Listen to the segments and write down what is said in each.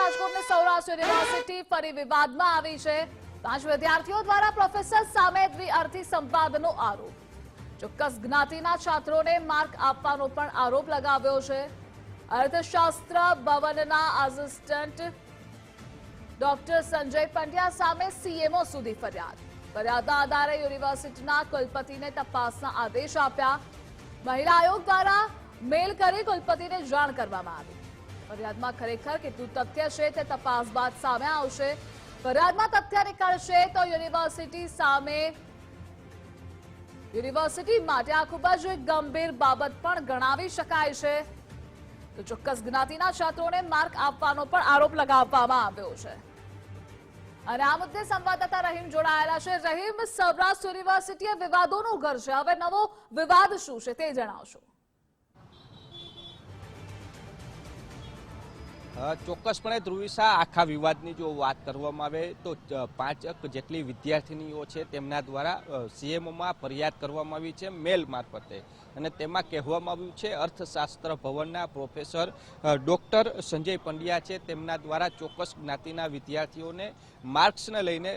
રાજકોટની સૌરાષ્ટ્ર યુનિવર્સિટી ફરી વિવાદમાં આવી છે. પાંચ વિદ્યાર્થીઓ દ્વારા પ્રોફેસર સામે દ્વિઅર્થી આરોપ. ચોક્કસ જ્ઞાતિના છાત્રોને માર્ક આપવાનો પણ આરોપ લગાવ્યો છે. અર્થશાસ્ત્ર ભવનના આસિસ્ટન્ટ ડોક્ટર સંજય પંડ્યા સામે સીએમઓ સુધી ફરિયાદ. ફરિયાદના આધારે યુનિવર્સિટીના કુલપતિને તપાસના આદેશ આપ્યા. મહિલા આયોગ દ્વારા મેલ કરી કુલપતિને જાણ કરવામાં આવી. ફરિયાદમાં ખરેખર કેટલું તથ્ય છે તે તપાસ બાદ સામે આવશે. ફરિયાદમાં તથ્ય નીકળશે તો યુનિવર્સિટી સામે યુનિવર્સિટી માટે આ ખૂબ જ ગંભીર બાબત પણ ગણાવી શકાય છે. તો ચોક્કસ જ્ઞાતિના છાત્રોને માર્ક આપવાનો પણ આરોપ લગાવવામાં આવ્યો છે. અને આ મુદ્દે સંવાદદાતા રહીમ જોડાયેલા છે. રહીમ, સૌરાષ્ટ્ર યુનિવર્સિટી વિવાદોનું ઘર છે. હવે નવો વિવાદ શું છે તે જણાવશો. ચોક્કસપણે ધ્રુવિશા આખા વિવાદની જો વાત કરવામાં આવે તો પાંચક જેટલી વિદ્યાર્થીનીઓ છે તેમના દ્વારા સીએમઓમાં ફરિયાદ કરવામાં આવી છે મેલ મારફતે. અને તેમાં કહેવામાં આવ્યું છે અર્થશાસ્ત્ર ભવનના પ્રોફેસર ડૉક્ટર સંજય પંડ્યા છે તેમના દ્વારા ચોક્કસ જ્ઞાતિના વિદ્યાર્થીઓને માર્ક્સને લઈને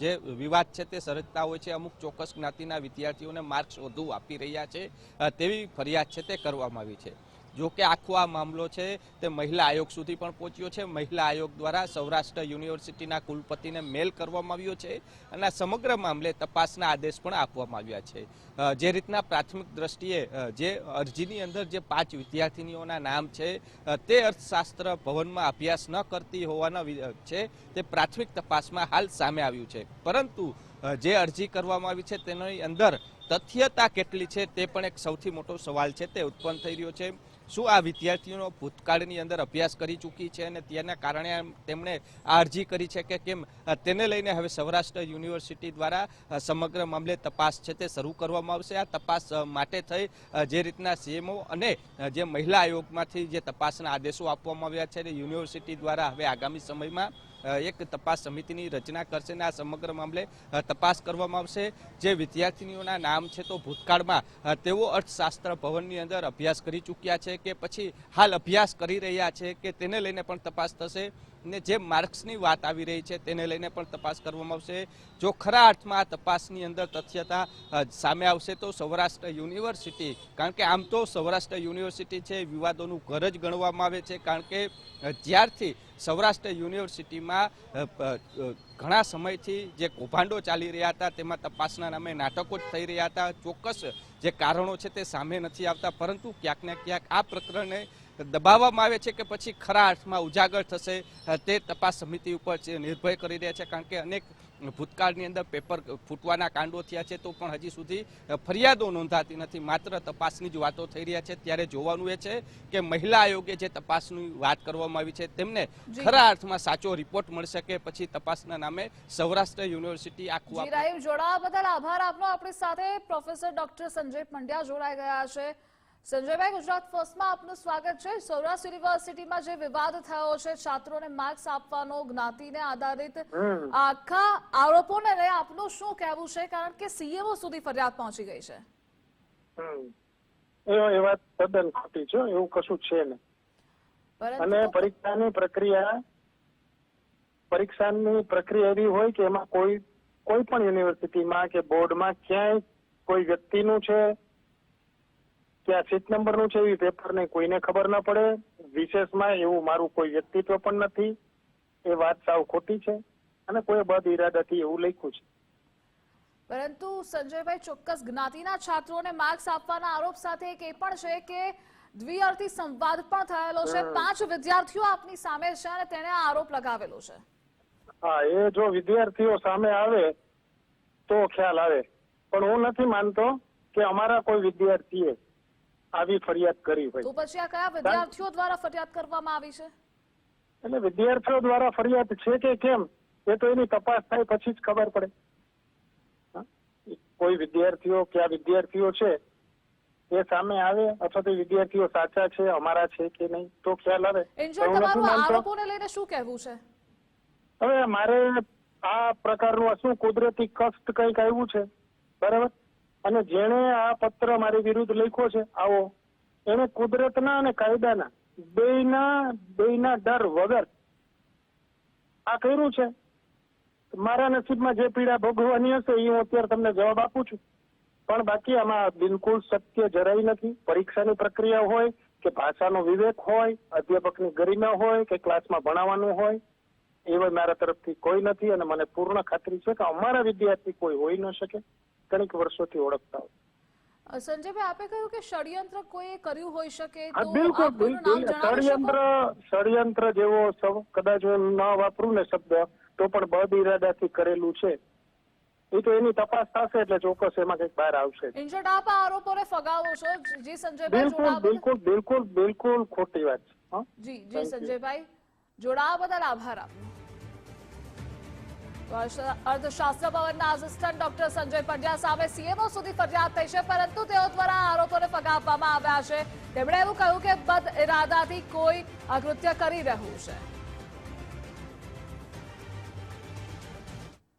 જે વિવાદ છે તે સર્જતા હોય છે, અમુક ચોક્કસ જ્ઞાતિના વિદ્યાર્થીઓને માર્ક્સ વધુ આપી રહ્યા છે તેવી ફરિયાદ છે તે કરવામાં આવી છે. જો કે આખો આ મામલો છે તે મહિલા આયોગ સુધી પણ પહોંચ્યો છે. મહિલા આયોગ દ્વારા સૌરાષ્ટ્ર યુનિવર્સિટીના કુલપતિને મેલ કરવામાં આવ્યો છે અને સમગ્ર મામલે તપાસના આદેશ પણ આપવામાં આવ્યા છે. જે રીતના પ્રાથમિક દ્રષ્ટિએ જે અરજીની અંદર જે પાંચ વિદ્યાર્થીનીઓના નામ છે તે અર્થશાસ્ત્ર ભવનમાં અભ્યાસ ન કરતી હોવાના છે તે પ્રાથમિક તપાસમાં હાલ સામે આવ્યું છે. પરંતુ જે અરજી કરવામાં આવી છે તેની અંદર તથ્યતા કેટલી છે તે પણ એક સૌથી મોટો સવાલ છે, તે ઉત્પન્ન થઈ રહ્યો છે. શું આ વિદ્યાર્થીઓનો ભૂતકાળની અંદર અભ્યાસ કરી ચૂકી છે અને તેના કારણે તેમણે આ અરજી કરી છે કે કેમ? તેને લઈને હવે સૌરાષ્ટ્ર યુનિવર્સિટી દ્વારા સમગ્ર મામલે તપાસ છે તે શરૂ કરવામાં આવશે. આ તપાસ માટે થઈ જે રીતના સીએમઓ અને જે મહિલા આયોગમાંથી જે તપાસના આદેશો આપવામાં આવ્યા છે યુનિવર્સિટી દ્વારા હવે આગામી સમયમાં એક તપાસ સમિતિની રચના કરશે અને આ સમગ્ર મામલે તપાસ કરવામાં આવશે. જે વિદ્યાર્થીનીઓના નામ છે તો ભૂતકાળમાં તેઓ અર્થશાસ્ત્ર ભવનની અંદર અભ્યાસ કરી ચૂક્યા છે કે પછી હાલ અભ્યાસ કરી રહ્યા છે કે તેને લઈને પણ તપાસ થશે. ને જે માર્ક્સની વાત આવી રહી છે તેને લઈને પણ તપાસ કરવામાં આવશે. જો ખરા અર્થમાં આ તપાસની અંદર તથ્યતા સામે આવશે તો સૌરાષ્ટ્ર યુનિવર્સિટી, કારણ કે આમ તો સૌરાષ્ટ્ર યુનિવર્સિટી છે, વિવાદોનું ઘર જ ગણવામાં આવે છે, કારણ કે જ્યારથી સૌરાષ્ટ્ર યુનિવર્સિટીમાં ઘણા સમયથી જે કૌભાંડો ચાલી રહ્યા હતા તેમાં તપાસના નામે નાટકો જ થઈ રહ્યા હતા. ચોક્કસ જે કારણો છે તે સામે નથી આવતા, પરંતુ ક્યાંક ને ક્યાંક આ પ્રકરણને દબાવવામાં આવે છે કે પછી ખરા અર્થમાં ઉજાગર થશે તે તપાસ સમિતિ ઉપર નિર્ભય કરી રહ્યા છે કારણ કે અનેક ભૂતકાળની અંદર પેપર ફૂટવાના કાંડો થયા છે તો પણ હજી સુધી ફરિયાદો નોંધાતી નથી. માત્ર તપાસની જ વાતો થઈ રહ્યા છે. ત્યારે જોવાનું એ છે કે મહિલા આયોગે જે તપાસની વાત કરવામાં આવી છે તેમને. ખરા અર્થમાં સાચો રિપોર્ટ મળશે કે પછી તપાસના નામે સૌરાષ્ટ્ર યુનિવર્સિટી આખું જોડાવા બદલ આભાર આપનો. આપણી સાથે પ્રોફેસર ડોક્ટર સંજય પંડ્યા જોડાઈ ગયા છે. સંજયભાઈ ગુજરાત ફર્સ્ટમાં આપનું સ્વાગત છે. સૌરાષ્ટ્ર યુનિવર્સિટીમાં જે વિવાદ થયો છે છાત્રોને માર્ક્સ આપવાનો જ્ઞાતિને આધારિત આખા આરોપોને લઈ આપનું શું કહેવું છે? કારણ કે સીએમઓ સુધી ફરિયાદ પહોંચી ગઈ છે. એ વાત તદ્દન ખોટી છે એવું કશું છે નહીં. અને પરીક્ષાની પ્રક્રિયા પરીક્ષાની પ્રક્રિયા એવી હોય કે એમાં કોઈ કોઈ પણ યુનિવર્સિટીમાં કે બોર્ડમાં ક્યાંય કોઈ વ્યક્તિનું છે કે આ સીટ નંબરનું છે એવી પેપરને કોઈને ખબર ન પડે. વિશેષમાં એવું મારું કોઈ વ્યક્તિત્વ પણ નથી. એ વાત સાવ ખોટી છે અને કોઈ બદ ઇરાદાથી એવું લખ્યું છે. પરંતુ સંજયભાઈ ચોક્કસ જ્ઞાતિના છાત્રોને માર્ક્સ આપવાના આરોપ સાથે એક એ પણ છે કે દ્વિઅર્થી સંવાદ પણ થયેલો છે. પાંચ વિદ્યાર્થીઓ આપની સામે છે અને તેણે આરોપ લગાવેલો છે. હા એ જો વિદ્યાર્થીઓ સામે આવે તો ખ્યાલ આવે. પણ હું નથી માનતો કે અમારા કોઈ વિદ્યાર્થીએ આવી ફરિયાદ કરી હોય તો પછી આ કયા વિદ્યાર્થીઓ દ્વારા ફરિયાદ કરવામાં આવી છે? એટલે વિદ્યાર્થીઓ દ્વારા ફરિયાદ છે કે કેમ? એ તો એની તપાસ થાય પછી જ ખબર પડે. કોઈ વિદ્યાર્થીઓ કયા વિદ્યાર્થીઓ છે એ સામે આવે અથવા તો વિદ્યાર્થીઓ સાચા છે અમારા છે કે નહીં તો ખ્યાલ આવે. આરોપોને લઈને શું કહેવું છે? હવે મારે આ પ્રકારનું શું કુદરતી કષ્ટ કંઈક આવ્યું છે? બરાબર? અને જેણે આ પત્ર મારી વિરુદ્ધ લખ્યો છે, આવો. એને કુદરતના અને કાયદાના, બેયના બેના ડર વગર આ કર્યું છે. મારા નસીબમાં જે પીડા ભોગવવાની હશે, એ હું અત્યારે તમને જવાબ આપું છું. પણ બાકી આમાં બિલકુલ સત્ય જરાય નથી. પરીક્ષાની પ્રક્રિયા હોય કે ભાષાનો વિવેક હોય, અધ્યાપકની ગરિમા હોય કે ક્લાસમાં ભણાવવાનું હોય એવા મારા તરફથી કોઈ નથી અને મને પૂર્ણ ખાતરી છે કે અમારા વિદ્યાર્થી કોઈ હોઈ ન શકે. ઘણીક વર્ષોથી ઓળખતા હોય. સંજયભાઈ આપે કહ્યું કે ષડયંત્ર કોઈ કર્યું હોઈ શકે તો બિલકુલ બિલકુલ. ષડયંત્ર ષડયંત્ર જેવો કદાચ હું ન વાપરું ને શબ્દ તો પણ બદ ઇરાદાથી કરેલું છે. એ તો એની તપાસ થશે એટલે ચોક્કસ એમાં કંઈક બહાર આવશે. ઇન શોર્ટ આપ આરોપોને ફગાવો છો? જી સંજયભાઈ બિલકુલ બિલકુલ બિલકુલ બિલકુલ ખોટી વાત છે. જી જી સંજયભાઈ. જોડાવા બદલ આભાર આપનો. અર્થશાસ્ત્ર ભવનના આસિસ્ટન્ટ ડોક્ટર સંજય પંડ્યા સામે સીએમઓ સુધી ફરિયાદ થઈ છે, પરંતુ તેઓ દ્વારા આરોપોને ફગાવવામાં આવ્યા છે. તેમણે એવું કહ્યું કે બદ ઇરાદાથી કોઈ અકૃત્ય કરી રહ્યું છે.